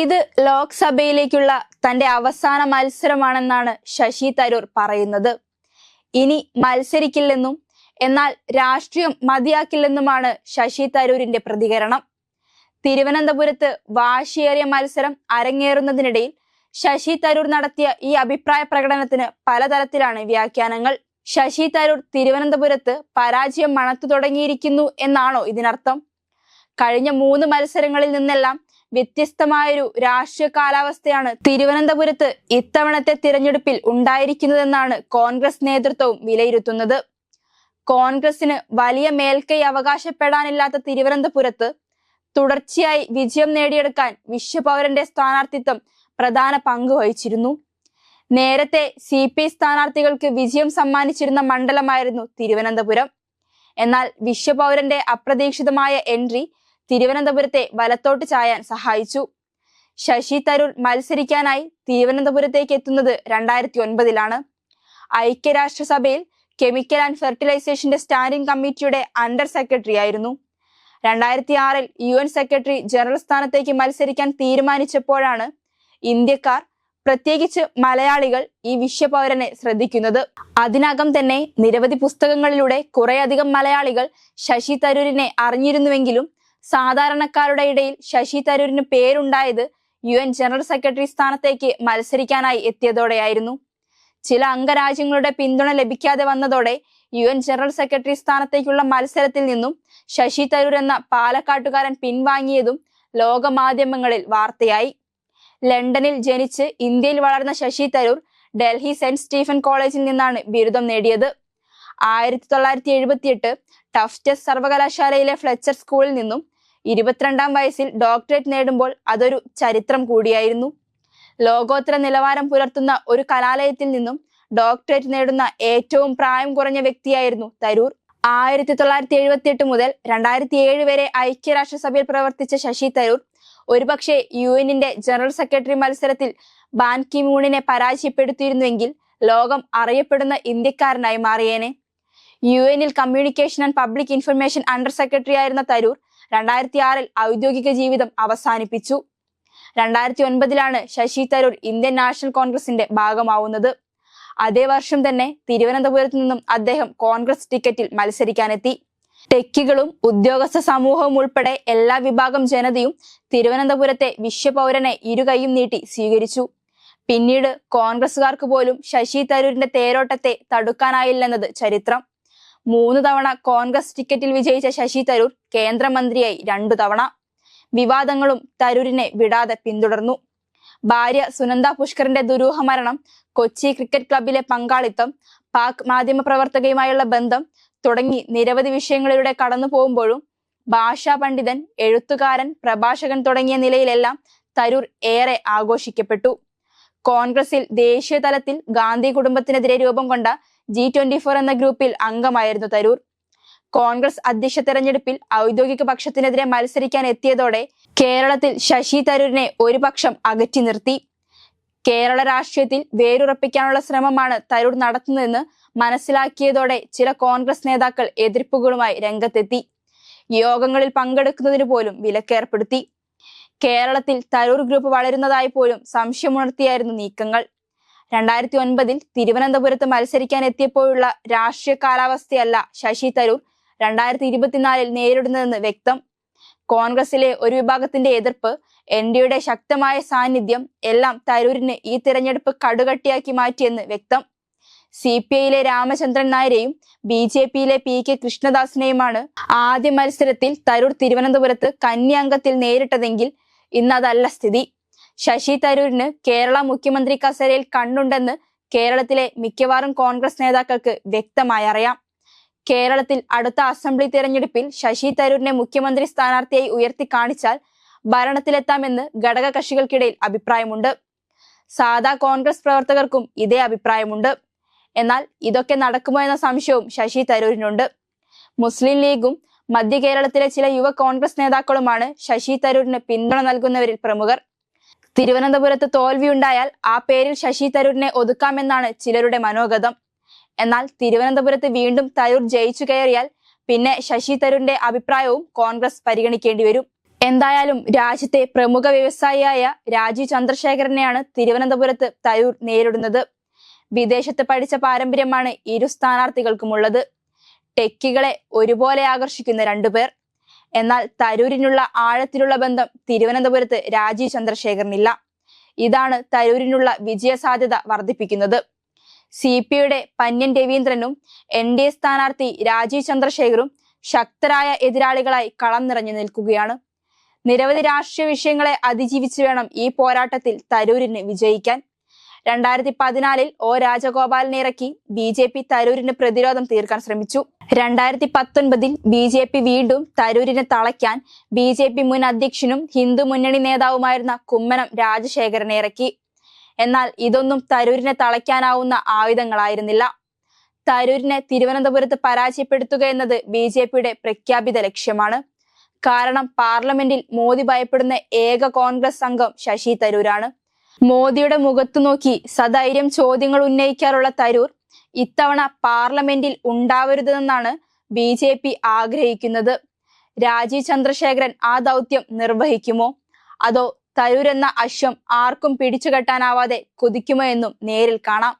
ഇത് ലോക്സഭയിലേക്കുള്ള തന്റെ അവസാന മത്സരമാണെന്നാണ് ശശി തരൂർ പറയുന്നത്. ഇനി മത്സരിക്കില്ലെന്നും എന്നാൽ രാഷ്ട്രീയം മതിയാക്കില്ലെന്നുമാണ് ശശി തരൂരിന്റെ പ്രതികരണം. തിരുവനന്തപുരത്ത് വാശിയേറിയ മത്സരം അരങ്ങേറുന്നതിനിടയിൽ ശശി തരൂർ നടത്തിയ ഈ അഭിപ്രായ പ്രകടനത്തിന് പലതരത്തിലാണ് വ്യാഖ്യാനങ്ങൾ. ശശി തരൂർ തിരുവനന്തപുരത്ത് പരാജയം മണത്തു തുടങ്ങിയിരിക്കുന്നു എന്നാണോ ഇതിനർത്ഥം? കഴിഞ്ഞ മൂന്ന് മത്സരങ്ങളിൽ നിന്നെല്ലാം വ്യത്യസ്തമായൊരു രാഷ്ട്രീയ കാലാവസ്ഥയാണ് തിരുവനന്തപുരത്ത് ഇത്തവണത്തെ തിരഞ്ഞെടുപ്പിൽ ഉണ്ടായിരിക്കുന്നതെന്നാണ് കോൺഗ്രസ് നേതൃത്വവും വിലയിരുത്തുന്നത്. കോൺഗ്രസിന് വലിയ മേൽക്കൈ അവകാശപ്പെടാനില്ലാത്ത തിരുവനന്തപുരത്ത് തുടർച്ചയായി വിജയം നേടിയെടുക്കാൻ വിശ്വപൗരന്റെ സ്ഥാനാർത്ഥിത്വം പ്രധാന പങ്ക് വഹിച്ചിരുന്നു. നേരത്തെ സി പി സ്ഥാനാർത്ഥികൾക്ക് വിജയം സമ്മാനിച്ചിരുന്ന മണ്ഡലമായിരുന്നു തിരുവനന്തപുരം. എന്നാൽ വിശ്വപൗരന്റെ അപ്രതീക്ഷിതമായ എൻട്രി തിരുവനന്തപുരത്തെ വലത്തോട്ട് ചായാൻ സഹായിച്ചു. ശശി തരൂർ മത്സരിക്കാനായി തിരുവനന്തപുരത്തേക്ക് എത്തുന്നത് രണ്ടായിരത്തി ഒൻപതിലാണ് ഐക്യരാഷ്ട്രസഭയിൽ കെമിക്കൽ ആൻഡ് ഫെർട്ടിലൈസേഷന്റെ സ്റ്റാൻഡിംഗ് കമ്മിറ്റിയുടെ അണ്ടർ സെക്രട്ടറി ആയിരുന്നു. രണ്ടായിരത്തി ആറിൽ യു എൻ സെക്രട്ടറി ജനറൽ സ്ഥാനത്തേക്ക് മത്സരിക്കാൻ തീരുമാനിച്ചപ്പോഴാണ് ഇന്ത്യക്കാർ പ്രത്യേകിച്ച് മലയാളികൾ ഈ വിശ്വപൗരനെ ശ്രദ്ധിക്കുന്നത്. അതിനകം തന്നെ നിരവധി പുസ്തകങ്ങളിലൂടെ കുറേയധികം മലയാളികൾ ശശി തരൂരിനെ അറിഞ്ഞിരുന്നുവെങ്കിലും സാധാരണക്കാരുടെ ഇടയിൽ ശശി തരൂരിന് പേരുണ്ടായത് യു എൻ ജനറൽ സെക്രട്ടറി സ്ഥാനത്തേക്ക് മത്സരിക്കാനായി എത്തിയതോടെയായിരുന്നു. ചില അംഗരാജ്യങ്ങളുടെ പിന്തുണ ലഭിക്കാതെ വന്നതോടെ യു എൻ ജനറൽ സെക്രട്ടറി സ്ഥാനത്തേക്കുള്ള മത്സരത്തിൽ നിന്നും ശശി തരൂർ എന്ന പാലക്കാട്ടുകാരൻ പിൻവാങ്ങിയതും ലോകമാധ്യമങ്ങളിൽ വാർത്തയായി. ലണ്ടനിൽ ജനിച്ച് ഇന്ത്യയിൽ വളർന്ന ശശി തരൂർ ഡൽഹി സെന്റ് സ്റ്റീഫൻ കോളേജിൽ നിന്നാണ് ബിരുദം നേടിയത്. ആയിരത്തി തൊള്ളായിരത്തി എഴുപത്തിയെട്ട് ടഫ്റ്റസ് സർവകലാശാലയിലെ ഫ്ലെച്ചർ സ്കൂളിൽ നിന്നും ഇരുപത്തിരണ്ടാം വയസ്സിൽ ഡോക്ടറേറ്റ് നേടുമ്പോൾ അതൊരു ചരിത്രം കൂടിയായിരുന്നു. ലോകോത്തര നിലവാരം പുലർത്തുന്ന ഒരു കലാലയത്തിൽ നിന്നും ഡോക്ടറേറ്റ് നേടുന്ന ഏറ്റവും പ്രായം കുറഞ്ഞ വ്യക്തിയായിരുന്നു തരൂർ. ആയിരത്തി തൊള്ളായിരത്തി എഴുപത്തി എട്ട് മുതൽ രണ്ടായിരത്തി ഏഴ് വരെ ഐക്യരാഷ്ട്രസഭയിൽ പ്രവർത്തിച്ച ശശി തരൂർ ഒരുപക്ഷെ യു എന്നിന്റെ ജനറൽ സെക്രട്ടറി മത്സരത്തിൽ ബാൻ കി മൂണിനെ പരാജയപ്പെടുത്തിയിരുന്നുവെങ്കിൽ ലോകം അറിയപ്പെടുന്ന ഇന്ത്യക്കാരനായി മാറിയേനെ. U എനിൽ communication and public information under secretary ആയിരുന്ന തരൂർ രണ്ടായിരത്തി ആറിൽ ഔദ്യോഗിക ജീവിതം അവസാനിപ്പിച്ചു. രണ്ടായിരത്തി ഒൻപതിലാണ് ശശി തരൂർ ഇന്ത്യൻ നാഷണൽ കോൺഗ്രസിന്റെ ഭാഗമാവുന്നത്. അതേ വർഷം തന്നെ തിരുവനന്തപുരത്ത് നിന്നും അദ്ദേഹം കോൺഗ്രസ് ടിക്കറ്റിൽ മത്സരിക്കാനെത്തി. ടെക്കികളും ഉദ്യോഗസ്ഥ സമൂഹവും ഉൾപ്പെടെ എല്ലാ വിഭാഗം ജനതയും തിരുവനന്തപുരത്തെ വിശ്വപൗരനെ ഇരുകൈയും നീട്ടി സ്വീകരിച്ചു. പിന്നീട് കോൺഗ്രസുകാർക്ക് പോലും ശശി തരൂരിന്റെ തേരോട്ടത്തെ തടുക്കാനായില്ലെന്നത് ചരിത്രം. മൂന്ന് തവണ കോൺഗ്രസ് ടിക്കറ്റിൽ വിജയിച്ച ശശി തരൂർ കേന്ദ്രമന്ത്രിയായി രണ്ടു തവണ. വിവാദങ്ങളും തരൂരിനെ വിടാതെ പിന്തുടർന്നു. ഭാര്യ സുനന്ദ പുഷ്കറിന്റെ ദുരൂഹ മരണം കൊച്ചി ക്രിക്കറ്റ് ക്ലബിലെ പങ്കാളിത്തം പാക് മാധ്യമ പ്രവർത്തകയുമായുള്ള ബന്ധം തുടങ്ങി നിരവധി വിഷയങ്ങളിലൂടെ കടന്നു പോകുമ്പോഴും ഭാഷാ പണ്ഡിതൻ എഴുത്തുകാരൻ പ്രഭാഷകൻ തുടങ്ങിയ നിലയിലെല്ലാം തരൂർ ഏറെ ആഘോഷിക്കപ്പെട്ടു. കോൺഗ്രസിൽ ദേശീയ തലത്തിൽ ഗാന്ധി കുടുംബത്തിനെതിരെ രൂപം കൊണ്ട ജി ട്വന്റി ഫോർ എന്ന ഗ്രൂപ്പിൽ അംഗമായിരുന്നു തരൂർ. കോൺഗ്രസ് അധ്യക്ഷ തെരഞ്ഞെടുപ്പിൽ ഔദ്യോഗിക പക്ഷത്തിനെതിരെ മത്സരിക്കാൻ എത്തിയതോടെ കേരളത്തിൽ ശശി തരൂരിനെ ഒരു പക്ഷം അകറ്റി നിർത്തി. കേരള രാഷ്ട്രീയത്തിൽ വേരുറപ്പിക്കാനുള്ള ശ്രമമാണ് തരൂർ നടത്തുന്നതെന്ന് മനസ്സിലാക്കിയതോടെ ചില കോൺഗ്രസ് നേതാക്കൾ എതിർപ്പുകളുമായി രംഗത്തെത്തി. യോഗങ്ങളിൽ പങ്കെടുക്കുന്നതിന് പോലും വിലക്കേർപ്പെടുത്തി കേരളത്തിൽ തരൂർ ഗ്രൂപ്പ് വളരുന്നതായി പോലും സംശയമുണർത്തിയായിരുന്നു നീക്കങ്ങൾ. രണ്ടായിരത്തി ഒൻപതിൽ തിരുവനന്തപുരത്ത് മത്സരിക്കാൻ എത്തിയപ്പോഴുള്ള രാഷ്ട്രീയ കാലാവസ്ഥയല്ല ശശി തരൂർ രണ്ടായിരത്തി ഇരുപത്തിനാലിൽ നേരിടുന്നതെന്ന് വ്യക്തം. കോൺഗ്രസിലെ ഒരു വിഭാഗത്തിന്റെ എതിർപ്പ് എൻ ഡിയുടെ ശക്തമായ സാന്നിധ്യം എല്ലാം തരൂരിന് ഈ തിരഞ്ഞെടുപ്പ് കടുകട്ടിയാക്കി മാറ്റിയെന്ന് വ്യക്തം. സി പി ഐയിലെ രാമചന്ദ്രൻ നായരെയും ബി ജെ പിയിലെ പി കെ കൃഷ്ണദാസിനെയുമാണ് ആദ്യ മത്സരത്തിൽ തരൂർ തിരുവനന്തപുരത്ത് കന്യാംഗത്തിൽ നേരിട്ടതെങ്കിൽ ഇന്നതല്ല സ്ഥിതി. ശശി തരൂരിന് കേരള മുഖ്യമന്ത്രി കസേരയിൽ കണ്ണുണ്ടെന്ന് കേരളത്തിലെ മിക്കവാറും കോൺഗ്രസ് നേതാക്കൾക്ക് വ്യക്തമായി അറിയാം. കേരളത്തിൽ അടുത്ത അസംബ്ലി തിരഞ്ഞെടുപ്പിൽ ശശി തരൂരിനെ മുഖ്യമന്ത്രി സ്ഥാനാർത്ഥിയായി ഉയർത്തി കാണിച്ചാൽ ഭരണത്തിലെത്താമെന്ന് ഘടക കക്ഷികൾക്കിടയിൽ അഭിപ്രായമുണ്ട്. സാധാ കോൺഗ്രസ് പ്രവർത്തകർക്കും ഇതേ അഭിപ്രായമുണ്ട്. എന്നാൽ ഇതൊക്കെ നടക്കുമോ എന്ന സംശയവും ശശി തരൂരിനുണ്ട്. മുസ്ലിം ലീഗും മധ്യ കേരളത്തിലെ ചില യുവ കോൺഗ്രസ് നേതാക്കളുമാണ് ശശി തരൂരിന് പിന്തുണ നൽകുന്നവരിൽ പ്രമുഖർ. തിരുവനന്തപുരത്ത് തോൽവിയുണ്ടായാൽ ആ പേരിൽ ശശി തരൂരിനെ ഒതുക്കാമെന്നാണ് ചിലരുടെ മനോഗതം. എന്നാൽ തിരുവനന്തപുരത്ത് വീണ്ടും തരൂർ ജയിച്ചു കയറിയാൽ പിന്നെ ശശി തരൂരിന്റെ അഭിപ്രായവും കോൺഗ്രസ് പരിഗണിക്കേണ്ടി വരും. എന്തായാലും രാജ്യത്തെ പ്രമുഖ വ്യവസായിയായ രാജീവ് ചന്ദ്രശേഖരനെയാണ് തിരുവനന്തപുരത്ത് തരൂർ നേരിടുന്നത്. വിദേശത്ത് പഠിച്ച പാരമ്പര്യമാണ് ഇരു സ്ഥാനാർത്ഥികൾക്കുമുള്ളത്. ടെക്കികളെ ഒരുപോലെ ആകർഷിക്കുന്ന രണ്ടുപേർ. എന്നാൽ തരൂരിനുള്ള ആഴത്തിലുള്ള ബന്ധം തിരുവനന്തപുരത്ത് രാജീവ് ചന്ദ്രശേഖരനില്ല. ഇതാണ് തരൂരിനുള്ള വിജയസാധ്യത വർദ്ധിപ്പിക്കുന്നത്. സി പി യുടെ പന്യൻ രവീന്ദ്രനും എൻ ഡി എ സ്ഥാനാർത്ഥി രാജീവ് ചന്ദ്രശേഖറും ശക്തരായ എതിരാളികളായി കളം നിറഞ്ഞു നിൽക്കുകയാണ്. നിരവധി രാഷ്ട്രീയ വിഷയങ്ങളെ അതിജീവിച്ചു വേണം ഈ പോരാട്ടത്തിൽ തരൂരിന് വിജയിക്കാൻ. രണ്ടായിരത്തി പതിനാലിൽ ഒ രാജഗോപാലിനെ ഇറക്കി ബി ജെ പി തരൂരിന് പ്രതിരോധം തീർക്കാൻ ശ്രമിച്ചു. രണ്ടായിരത്തി പത്തൊൻപതിൽ ബി ജെ പി വീണ്ടും തരൂരിനെ തളയ്ക്കാൻ ബി ജെ പി മുൻ അധ്യക്ഷനും ഹിന്ദു മുന്നണി നേതാവുമായിരുന്ന കുമ്മനം രാജശേഖരനെ ഇറക്കി. എന്നാൽ ഇതൊന്നും തരൂരിനെ തളയ്ക്കാനാവുന്ന ആയുധങ്ങളായിരുന്നില്ല. തരൂരിനെ തിരുവനന്തപുരത്ത് പരാജയപ്പെടുത്തുക എന്നത് ബി ജെ പിയുടെ പ്രഖ്യാപിത ലക്ഷ്യമാണ്. കാരണം പാർലമെന്റിൽ മോദി ഭയപ്പെടുന്ന ഏക കോൺഗ്രസ് അംഗം ശശി തരൂരാണ്. മോദിയുടെ മുഖത്തു നോക്കി സധൈര്യം ചോദ്യങ്ങൾ ഉന്നയിക്കാറുള്ള തരൂർ ഇത്തവണ പാർലമെന്റിൽ ഉണ്ടാവരുതെന്നാണ് ബി ജെ പി ആഗ്രഹിക്കുന്നത്. രാജീവ് ചന്ദ്രശേഖരൻ ആ ദൗത്യം നിർവഹിക്കുമോ? അതോ തരൂർ എന്ന അശ്വം ആർക്കും പിടിച്ചുകെട്ടാനാവാതെ കുതിക്കുമോ എന്നും നേരിൽ കാണാം.